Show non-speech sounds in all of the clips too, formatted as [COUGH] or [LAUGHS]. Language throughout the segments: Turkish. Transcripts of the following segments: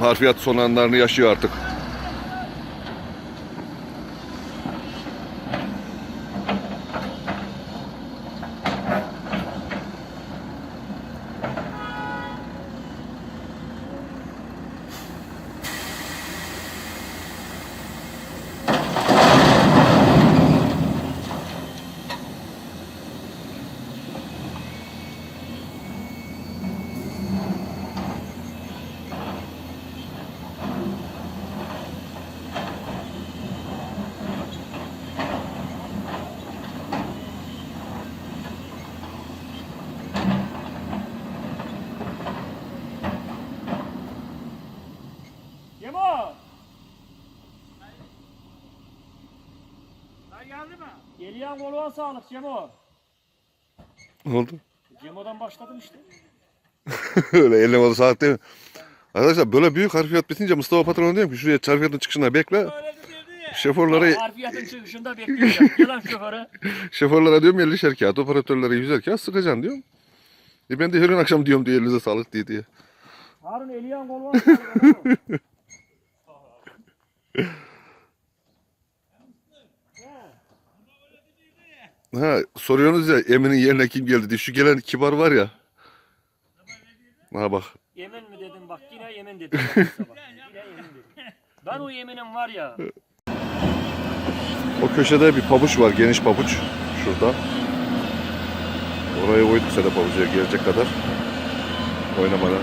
Harfiyat son anlarını yaşıyor artık. Lan geldi mi? Geliyen koluğa sağlık Cemo. Ne oldu? Cemo'dan başladım işte. [LAUGHS] Öyle eline malı saat değil mi? Arkadaşlar böyle büyük harfiyat bitince Mustafa patrona diyorum ki şuraya harfiyatın çıkışına bekle. Şoförlere, Harfiyatın çıkışında bekleyeceğim. Gelen şoföre. [LAUGHS] şoförlere diyorum 50'şer kağıt, operatörlere 100'er kağıt sıkacaksın diyorum. E ben de her gün akşam diyorum diye elinize sağlık diye diye. Harun sağlık. adamım. [LAUGHS] Ha soruyorsunuz ya Emin'in yerine kim geldi diye. Şu gelen kibar var ya. Ha bak. Yemin mi dedim bak yine yemin dedim. bak bu sabah. Yine yemin dedim. Ben o yeminim var ya. O köşede bir pabuç var. Geniş pabuç. Şurada. Oraya koyduk Sedef Avucu'ya gelecek kadar. Oynamadan.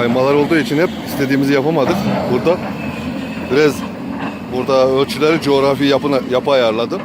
Kaymalar olduğu için hep istediğimizi yapamadık. Burada biraz burada ölçüleri coğrafi yapına, yapı ayarladım.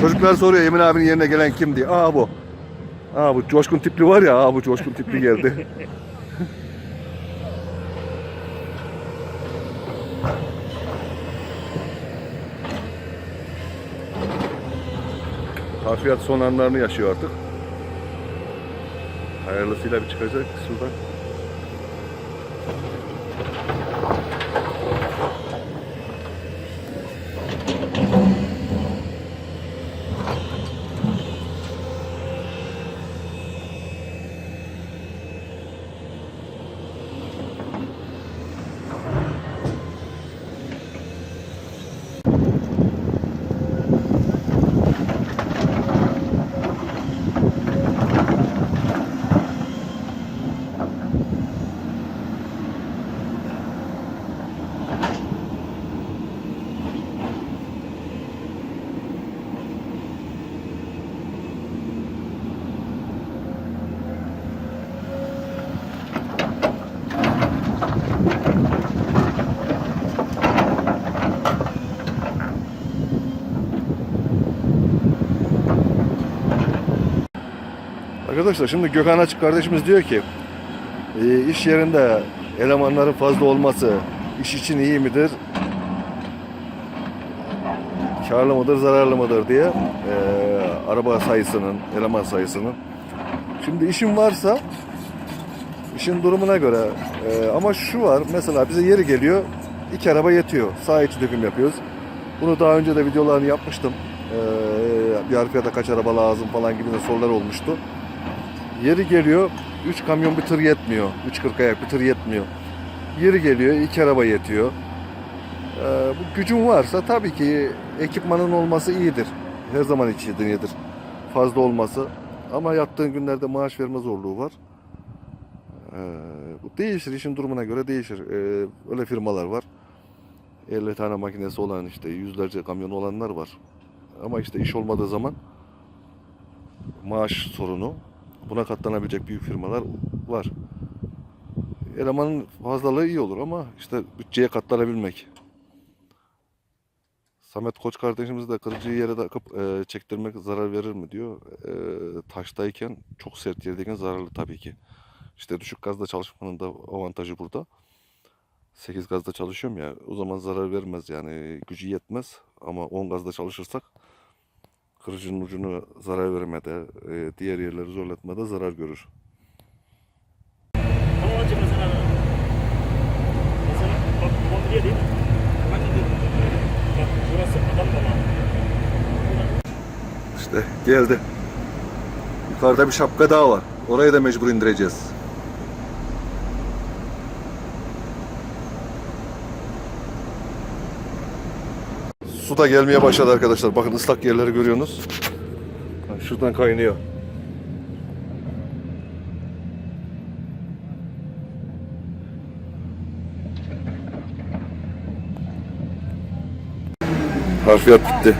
Çocuklar soruyor Emin abinin yerine gelen kim diye. Aa bu. Aa bu coşkun tipli var ya. Aa bu coşkun tipli geldi. [LAUGHS] Harfiyat son anlarını yaşıyor artık. Hayırlısıyla bir çıkacak şuradan. Arkadaşlar şimdi Gökhan Açık kardeşimiz diyor ki e, iş yerinde elemanların fazla olması iş için iyi midir? Karlı mıdır, zararlı mıdır diye e, araba sayısının, eleman sayısının. Şimdi işin varsa işin durumuna göre e, ama şu var mesela bize yeri geliyor iki araba yetiyor. Sağ içi döküm yapıyoruz. Bunu daha önce de videolarını yapmıştım. E, bir harfiyata kaç araba lazım falan gibi de sorular olmuştu. Yeri geliyor 3 kamyon bir tır yetmiyor. 3.40 ayak bir tır yetmiyor. Yeri geliyor iki araba yetiyor. Ee, bu gücün varsa tabii ki ekipmanın olması iyidir. Her zaman için iyidir. Fazla olması. Ama yattığın günlerde maaş verme zorluğu var. Ee, bu değişir. işin durumuna göre değişir. Ee, öyle firmalar var. 50 tane makinesi olan işte yüzlerce kamyon olanlar var. Ama işte iş olmadığı zaman maaş sorunu buna katlanabilecek büyük firmalar var. Elemanın fazlalığı iyi olur ama işte bütçeye katlanabilmek. Samet Koç kardeşimiz de kırıcıyı yere takıp e, çektirmek zarar verir mi diyor. E, taştayken çok sert yerdeyken zararlı tabii ki. İşte düşük gazda çalışmanın da avantajı burada. 8 gazda çalışıyorum ya o zaman zarar vermez yani gücü yetmez ama 10 gazda çalışırsak kırıcının ucunu zarar vermede, e, diğer yerleri zorlatmada zarar görür. Ama önce mesela mesela bak kontrol değil mi? Bak burası adam bana. İşte geldi. Yukarıda bir şapka daha var. Orayı da mecbur indireceğiz. Da gelmeye başladı arkadaşlar. Bakın ıslak yerleri görüyorsunuz. Şuradan kaynıyor. Harfiyat bitti.